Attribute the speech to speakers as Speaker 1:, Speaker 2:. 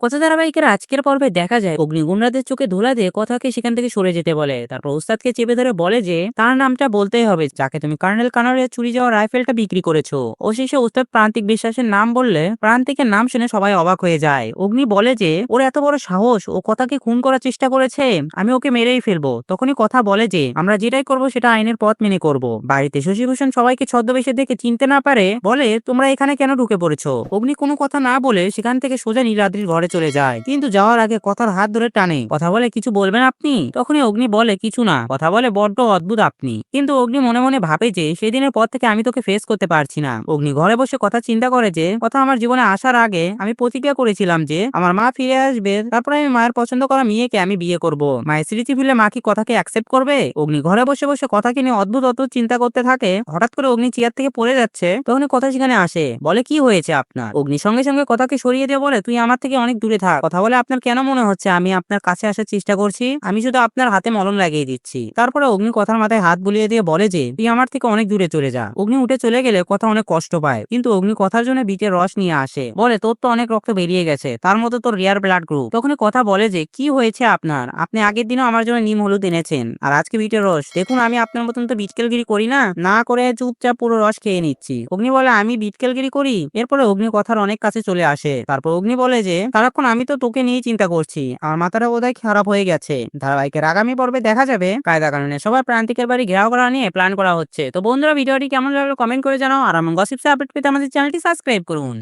Speaker 1: কথা ধারাবাহিকের আজকের পর্বে দেখা যায় অগ্নিগুণরাদের চোখে ধোলা দিয়ে কথাকে সেখান থেকে সরে যেতে বলে। তারপর ওস্তাদকে চেপে ধরে বলে যে, তার নামটা বলতেই হবে, যাকে তুমি কর্নেল কানারের চুরি যাওয়া রাইফেলটা বিক্রি করেছ। ও শেষে ওস্তাদ প্রান্তিক বিশ্বাসের নাম বললে, প্রান্তিকের নাম শুনে সবাই অবাক হয়ে যায়। অগ্নি বলে যে, ওর এত বড় সাহস, ও কথাকে খুন করার চেষ্টা করেছে, আমি ওকে মেরেই ফেলব। তখনই কথা বলে যে, আমরা যেটাই করব সেটা আইনের পথ মেনে করব। বাড়িতে শশীভূষণ সবাইকে ছদ্মবেশে দেখে চিনতে না পারে, বলে, তোমরা এখানে কেন ঢুকে পড়েছো? অগ্নি কোনো কথা না বলে সেখান থেকে সোজা নীলাদ্রির ঘরে চলে যায়। কিন্তু যাওয়ার আগে কথার হাত ধরে টানে। কথা বলে কিছু বলবেন আপনি? তখনই অগ্নি বলে, কিছু না। কথা বলে, বড্ড অদ্ভুত আপনি। কিন্তু অগ্নি মনে মনে ভাবে যে, সেদিনের পর থেকে আমি তোকে ফেস করতে পারছি না। অগ্নি ঘরে বসে কথা চিন্তা করে যে, কথা আমার জীবনে আসার আগে আমি প্রতিজ্ঞা করেছিলাম যে, আমার মা ফিরে আসবে। তারপরে আমি মায়ের পছন্দ করা মেয়েকে আমি বিয়ে করব। মায়ের স্মৃতি ফিরলে মা কি কথাকে অ্যাকসেপ্ট করবে? অগ্নি ঘরে বসে বসে কথাকে নিয়ে অদ্ভুত অদ্ভুত চিন্তা করতে থাকে। হঠাৎ করে অগ্নি চেয়ার থেকে পড়ে যাচ্ছে। তখনই কথা সেখানে আসে। বলে, কি হয়েছে আপনার? অগ্নি সঙ্গে সঙ্গে কথাকে সরিয়ে দিয়ে বলে, তুই আমার থেকে অনেক দূরে থাক। কথা বলে আপনার কেন মনে হচ্ছে? আমি আপনার কাছে আসার চেষ্টা করছি। আমি শুধু আপনার হাতে মলম লাগিয়ে দিচ্ছি। তারপরে অগ্নি কথার মাথায় হাত বুলিয়ে দিয়ে বলে যে, তুই আমার থেকে অনেক দূরে চলে যা। অগ্নি উঠে চলে গেলে কথা অনেক কষ্ট পায়। কিন্তু অগ্নি কথার জন্য বিটের রস নিয়ে আসে। বলে, তোর তো অনেক রক্ত বেরিয়ে গেছে। তার মতো তোর রিয়ার ব্লাড গ্রুপ তখনই কথা বলে যে, কি হয়েছে আপনার? আপনি আগের দিনও আমার জন্য নিম হলুদ এনেছেন। আর আজকে বিটের রস। দেখুন, আমি আপনার মতন তো বিটকেলগিরি করি না। না করে চুপচাপ পুরো রস খেয়ে নিচ্ছি। অগ্নি বলে, আমি বিটকেলগিরি করি? এরপরে অগ্নি কথার অনেক কাছে চলে আসে। তারপর অগ্নি বলে যে সারাক্ষণ আমি তো তোকে নিয়ে চিন্তা করছি। আমার মাথাটা বোধহয় খারাপ হয়ে গেছে। ধারাবাহিকের আগামী পর্বে দেখা যাবে। কায়দা কারণে সবার প্রান্তিকের বাড়ি ঘেরাও করা নিয়ে প্ল্যান করা হচ্ছে। তো বন্ধুরা, ভিডিওটি কেমন লাগল কমেন্ট করে জানাও। আর আমার গসিপসে আপডেট পেতে আমাদের চ্যানেলটি সাবস্ক্রাইব করুন।